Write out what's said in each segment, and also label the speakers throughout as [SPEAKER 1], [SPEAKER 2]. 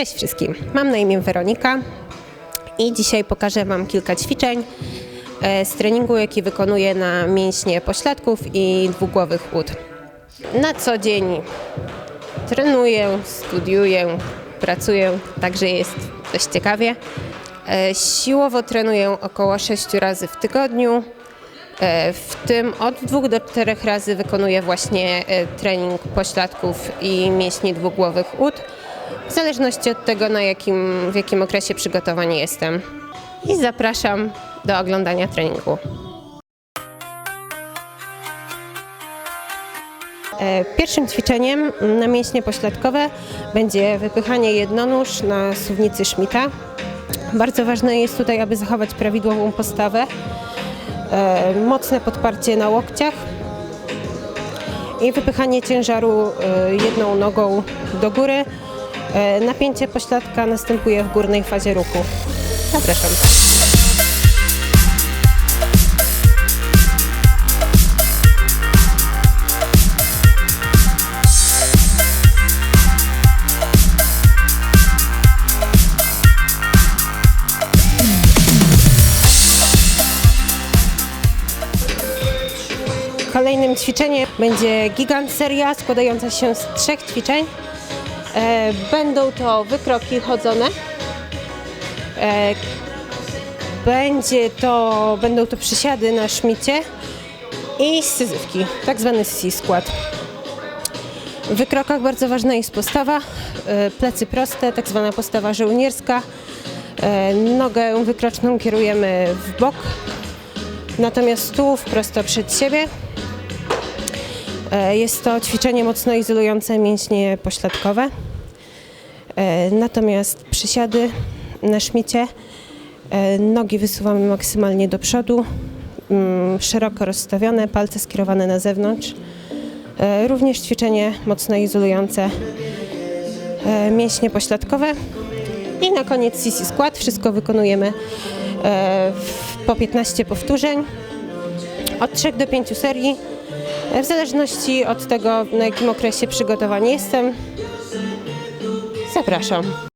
[SPEAKER 1] Cześć wszystkim, mam na imię Weronika i dzisiaj pokażę Wam kilka ćwiczeń e, z treningu, jaki wykonuję na mięśnie pośladków i dwugłowych ud. Na co dzień trenuję, studiuję, pracuję, także jest dość ciekawie. E, Siłowo trenuję około 6 razy w tygodniu. E, W tym od 2 do 4 razy wykonuję właśnie trening pośladków i mięśni dwugłowych ud, w zależności od tego, na jakim, w jakim okresie przygotowania jestem. I zapraszam do oglądania treningu. E, Pierwszym ćwiczeniem na mięśnie pośladkowe będzie wypychanie jednonóż na suwnicy Schmidta. Bardzo ważne jest tutaj, aby zachować prawidłową postawę, e, mocne podparcie na łokciach i wypychanie ciężaru e, jedną nogą do góry. E, Napięcie pośladka następuje w górnej fazie ruchu. Zapraszam. Kolejnym ćwiczeniem będzie gigant seria składająca się z trzech ćwiczeń. E, Będą to wykroki chodzone. E, Będzie to, będą to przysiady na szmicie i syzyfki, tak zwany C-skład. W wykrokach bardzo ważna jest postawa, e, plecy proste, tak zwana postawa żołnierska. Nogę wykroczną kierujemy w bok, natomiast tułów prosto przed siebie. E, Jest to ćwiczenie mocno izolujące mięśnie pośladkowe. E, Natomiast przysiady na szmicie, e, nogi wysuwamy maksymalnie do przodu, mm, szeroko rozstawione, palce skierowane na zewnątrz. Również ćwiczenie mocno izolujące mięśnie pośladkowe. I na koniec sissy skład. Wszystko wykonujemy po 15 powtórzeń od 3 do 5 serii. W zależności od tego, na jakim okresie przygotowania jestem, zapraszam.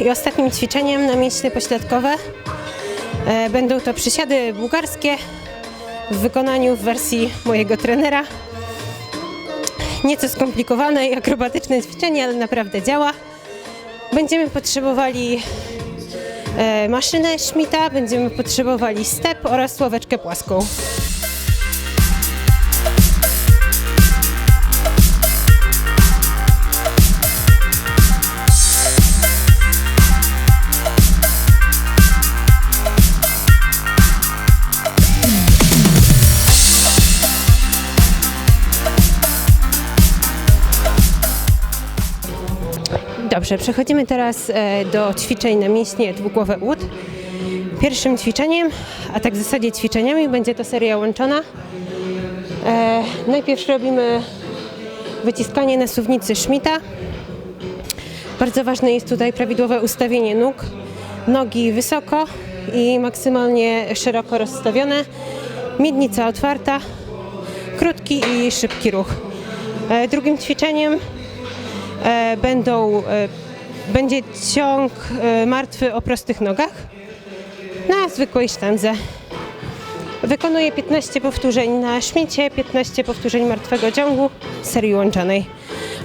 [SPEAKER 1] I ostatnim ćwiczeniem na mięśnie pośladkowe e, będą to przysiady bułgarskie w wykonaniu w wersji mojego trenera. Nieco skomplikowane i akrobatyczne ćwiczenie, ale naprawdę działa. Będziemy potrzebowali e, maszynę Schmidta, będziemy potrzebowali step oraz ławeczkę płaską. Dobrze, przechodzimy teraz e, do ćwiczeń na mięśnie dwugłowe łód. Pierwszym ćwiczeniem, a tak w zasadzie ćwiczeniami, będzie to seria łączona. E, najpierw robimy wyciskanie na suwnicy Schmidta. Bardzo ważne jest tutaj prawidłowe ustawienie nóg. Nogi wysoko i maksymalnie szeroko rozstawione. Miednica otwarta. Krótki i szybki ruch. E, drugim ćwiczeniem będą, e, będzie ciąg e, martwy o prostych nogach na zwykłej sztandze. Wykonuję 15 powtórzeń na szmicie, 15 powtórzeń martwego ciągu serii łączonej.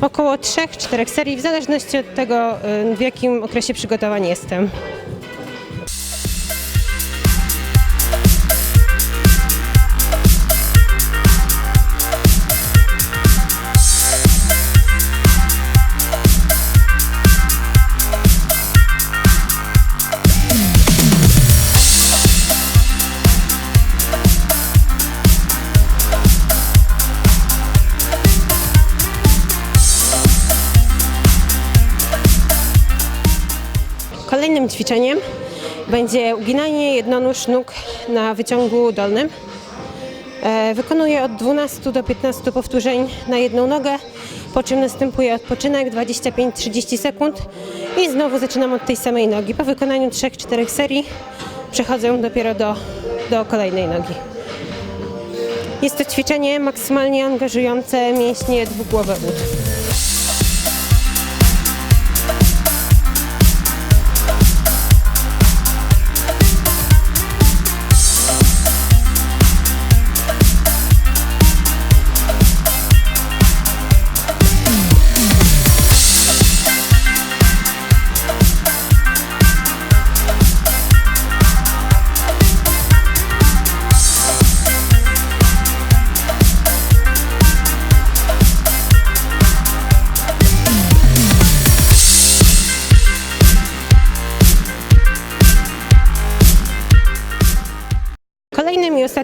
[SPEAKER 1] Około 3-4 serii, w zależności od tego, e, w jakim okresie przygotowań jestem. Kolejnym ćwiczeniem będzie uginanie jednonóż nóg na wyciągu dolnym. E, Wykonuję od 12 do 15 powtórzeń na jedną nogę, po czym następuje odpoczynek 25-30 sekund i znowu zaczynam od tej samej nogi. Po wykonaniu 3-4 serii przechodzę dopiero do, do kolejnej nogi. Jest to ćwiczenie maksymalnie angażujące mięśnie dwugłowe ud.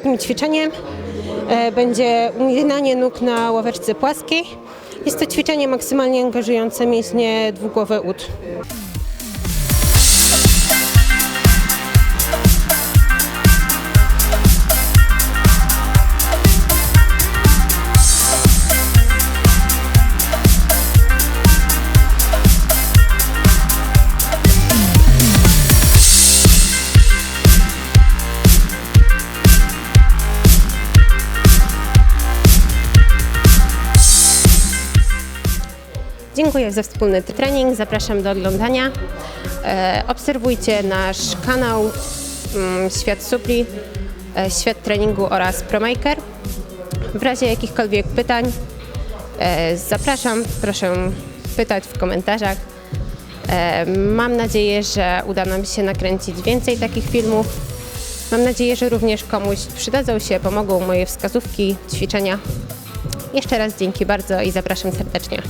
[SPEAKER 1] Ostatnim ćwiczeniem e, będzie uginanie nóg na ławeczce płaskiej. Jest to ćwiczenie maksymalnie angażujące mięśnie dwugłowe ud. Dziękuję za wspólny trening. Zapraszam do oglądania. E, obserwujcie nasz kanał mm, Świat Supli, e, Świat Treningu oraz ProMaker. W razie jakichkolwiek pytań e, zapraszam. Proszę pytać w komentarzach. Mam nadzieję, że uda nam się nakręcić więcej takich filmów. Mam nadzieję, że również komuś przydadzą się, pomogą moje wskazówki, ćwiczenia. Jeszcze raz dzięki bardzo i zapraszam serdecznie.